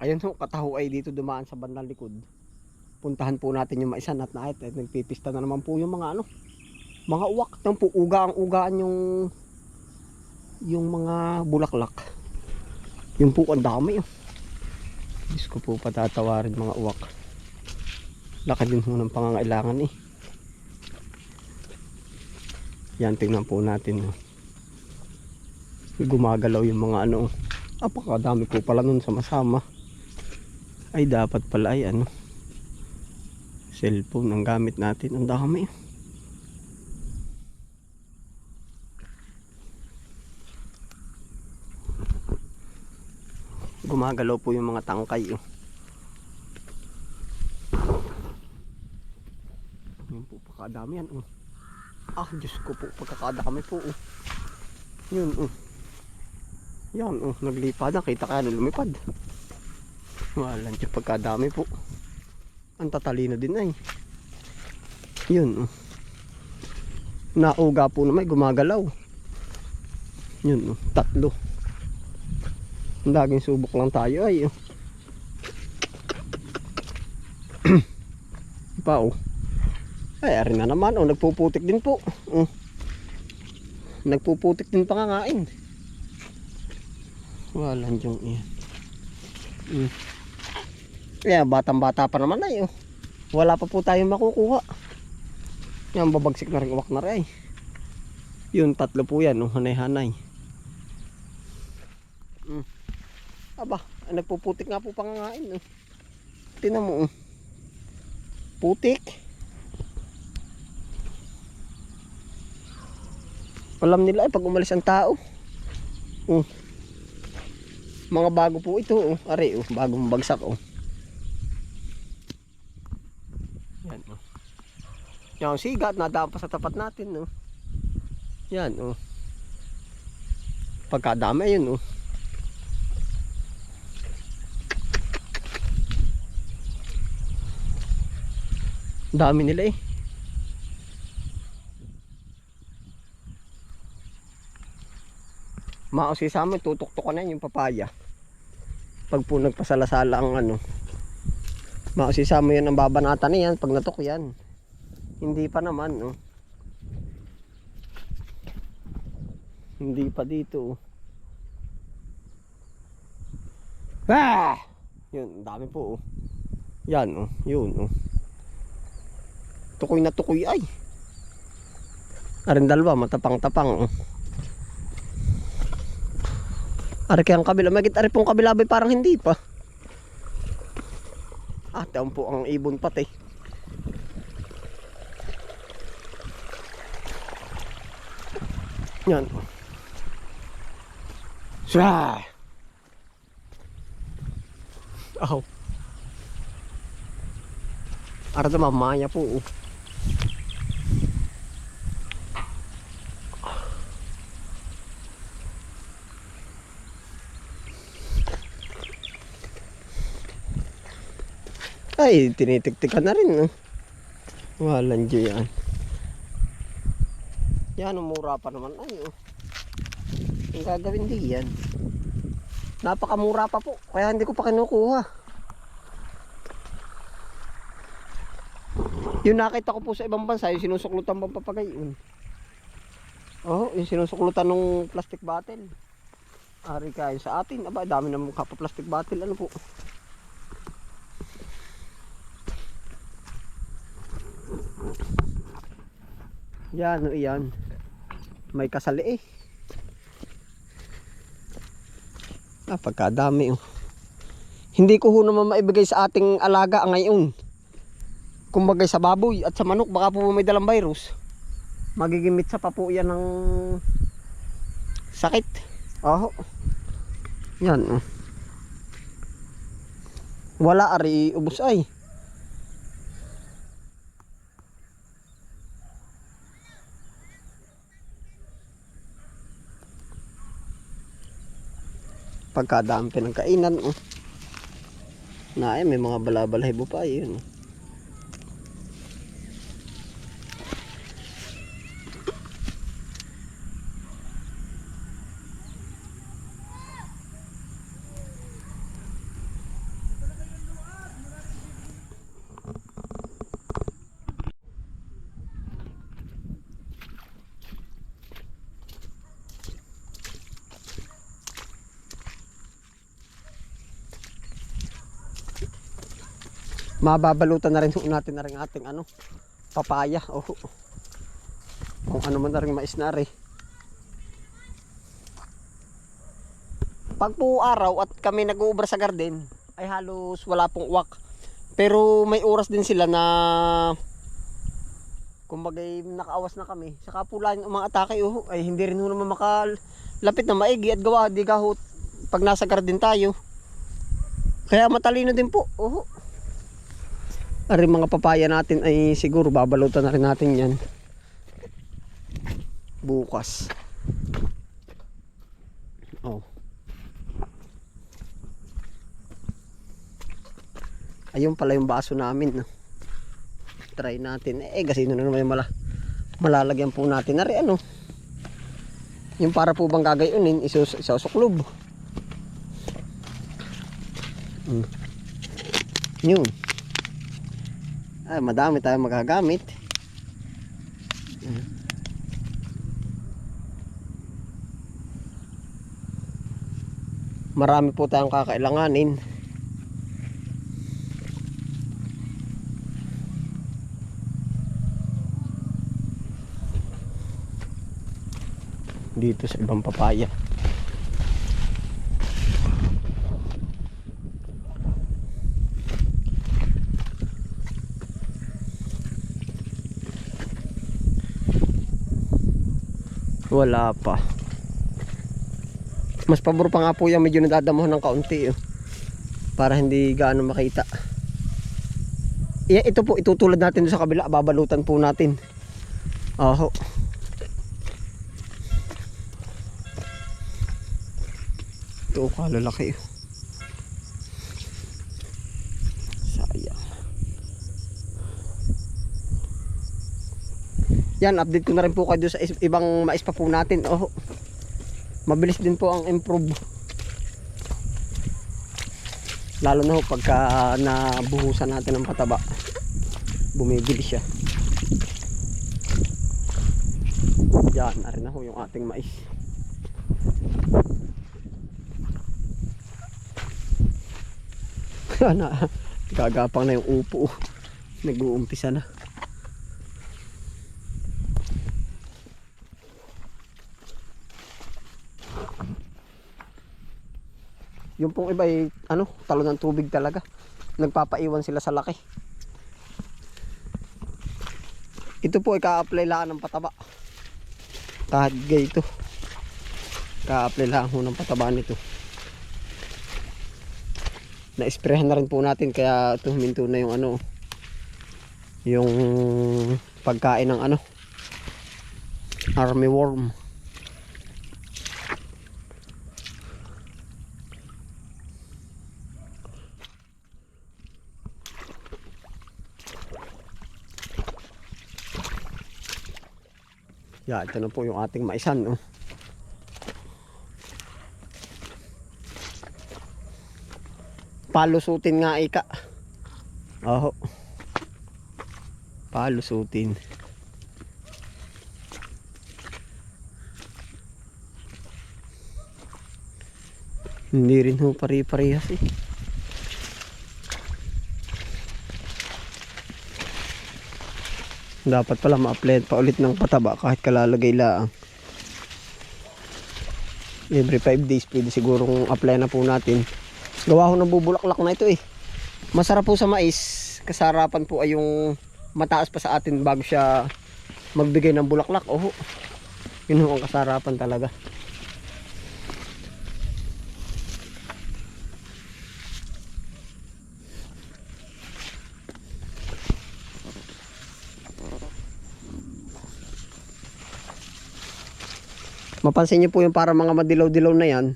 Ayun ho, kataho ay dito dumaan sa bandang likod. Puntahan po natin yung maisan at nakit. At nagpipista na naman po yung mga ano. Mga uwak. Yan po, uga ang ugaan yung yung mga bulaklak. Yun po, ang dami. Oh. Diyos ko po patatawarin mga uwak. Laki din ho ng pangangailangan eh. Yan, tingnan po natin. Oh. Gumagalaw yung mga ano. oh. Apakadami po pala nun sama-sama. Ay dapat pala ay ano. Cellphone ang gamit natin. Ang dami. Gumagalaw po yung mga tangkay. Oh. Yun po pagkadami yan. Oh. Ah, Diyos ko po. Pagkakadami po. Oh. Yun. Oh. Yan. Oh. Naglipad na. Kita kaya lumipad. Walang tiyo pagkadami po. Ang tatalino din ay. Yun. Oh. Nauga po na may gumagalaw. Yun. Oh. Tatlo. Laging subok lang tayo ay. Oh. pa oh. Ay, ari na naman. Oh, nagpuputik din po. Oh. Nagpuputik din pangangain. Walang yung iyan. Mm. Kaya batang bata pa naman ay oh. Wala pa po tayong makukuha. Yan babagsik na rin uwak na rin. Yun tatlo po yan oh, hanay-hanay. Mm. Aba, nagpuputik nga po pangangain oh. Tinan mo oh. Putik. Alam nila ay pag umalis ang tao. Oh. Mga bago po ito oh. Are oh, bagong bagsak oh. Yan oh. Yan sigat nadaan pa sa tapat natin oh. Yan oh. Pagkadami yun oh. Dami nila eh. Mausi sa amin, tutok-tok ko na yun yung papaya. Pag po nagpasalasala ang ano. Mausi sa amin yun ang babanata na yan. Pag natok yan. Hindi pa naman, no. Hindi pa dito, oh. Ah! Yun, dami po, oh. Yan, oh. Yun, oh. Tukoy na tukoy ay. Arin dalawa, matapang-tapang, oh. Ari kayang kabila. Magit ari pong kabila ba parang hindi pa. Ah, taon po ang ibon pati. Yan. Siya. Oh. Ara naman maya po. oh. Ay, tinitiktikan na rin. No? Walang dyo yan. Umura pa naman. Ay, oh. Ang gagawin di yan. Napakamura pa po. Kaya hindi ko pa kinukuha. Yung nakita ko po sa ibang bansa, yung sinusuklutan pang papagayon. Oh, yung sinusuklutan ng plastic bottle. Ari kayo sa atin. Aba, dami naman kapa plastic bottle. Ano po? Yan, o yan. May kasali eh. Pagkadami oh. Hindi ko ho naman maibigay sa ating alaga ngayon. Kumbagay sa baboy at sa manok, baka po may dalang virus. Magigimit sa pa po yan ng sakit. Oh. Yan. Wala ari ubos ay. Pagkadami pinagkainan oh. na ay may mga balabalhibo pa yun oh. Mababalutan na rin natin na rin ating ano, papaya. Oh. Kung ano man na rin mais na rin. Pag po araw at kami nag-uubra sa garden, ay halos wala pong uwak. Pero may oras din sila na kumbaga nakaawas na kami. Saka po lang mga atake oh, ay hindi rin naman makalapit na maigi at gawa di ka ho pag nasa garden tayo. Kaya matalino din po. Oh. Ari mga papaya natin ay siguro babalutan na rin natin yan. Bukas. Oh. Ayun pala yung baso namin. No? Try natin. Eh, gasino na naman yung mala malalagyan po natin. Ari ano? Yung para po bang gagayunin, isus isusuklob. Mm. Yun. Ay, madami tayong magagamit. Marami po tayong kakailanganin. Dito sa ibang papaya. Wala pa. Mas pabor pa nga po yan medyo nadadamuhan ng kaunti. Oh. Para hindi gaano makita. Yeah, ito po itutulad natin sa kabila. Babalutan po natin. Oho. Ito kalalaki. oh. Yan, update ko na rin po kayo sa ibang mais pa po natin. Oh. Mabilis din po ang improve. Lalo na ho pagka nabuhusan natin ng pataba. Bumibilis siya. Yan, na rin na ho yung ating mais. na, gagapang na yung upo. Nag-uumpisa na. Yung pong iba ay ano, talo ng tubig talaga. Nagpapaiwan sila sa laki. Ito po ay ka-apply lang ng pataba. Kahit gayto. Ka-apply lang ng pataba nito. Na-sprayhan na rin po natin kaya ito huminto na yung ano yung pagkain ng ano army worm. Yeah, ito na po yung ating maisan. No? Palusutin nga ika. Oho. Palusutin. Hindi rin ho pare-parehas eh. Dapat pala ma-apply pa ulit ng pataba kahit kalalagay lang. Every 5 days pwede sigurong apply na po natin. Gawa ng bubulaklak na ito eh. Masarap po sa mais. Kasarapan po ay yung mataas pa sa atin bago siya magbigay ng bulaklak. Oh, yun ho ang kasarapan talaga. Mapansin niyo po yung para mga madilaw-dilaw na yan.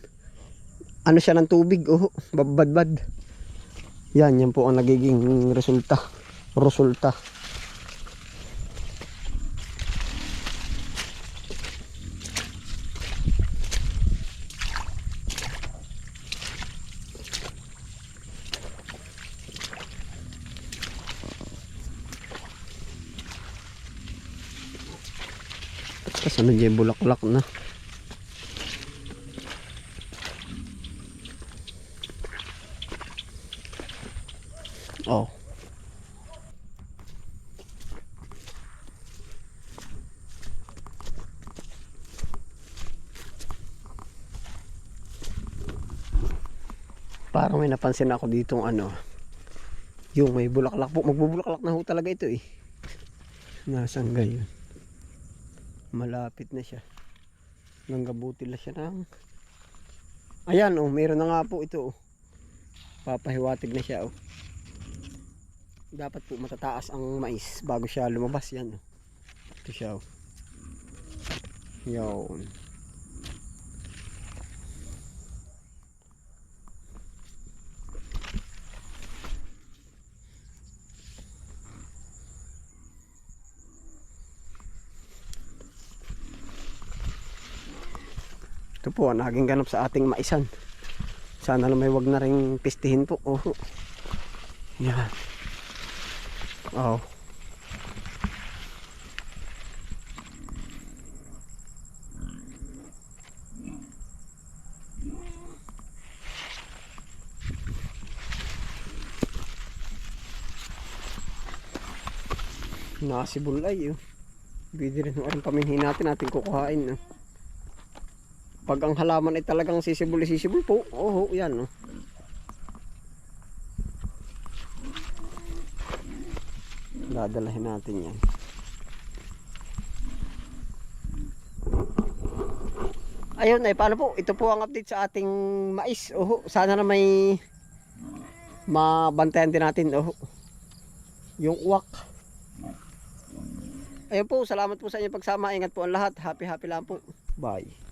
Ano siya ng tubig, oh, babadbad. Yan, yan po ang nagiging resulta. Resulta. Tapos ano dyan, bulaklak na. Oh. Parang may napansin ako ditong ano. Yung may bulaklak po. Magbubulaklak na ho talaga ito eh. Nasaan gayon? Malapit na siya. Nanggabuti na siya ng... Ayan oh, meron na nga po ito. Oh. Papahiwatig na siya oh. Dapat po matataas ang mais bago siya lumabas yan. Ito siya oh. Yun. Ito po naging ganap sa ating maisan. Sana lang may wag na ring pistihin po. Oh. Yan. Oh. Nakasibulay oh. Pwede rin ang paminhin natin natin kukuhain. Oh. Pag ang halaman ay talagang sisibol sisibol po, oo, yan oh. Dadalahin natin yan. Ayun ay paano po? Ito po ang update sa ating mais. Oh, sana na may mabantayan din natin. Oh. Yung uwak. Ayun po, salamat po sa inyong pagsama. Ingat po ang lahat. Happy happy lang po. Bye.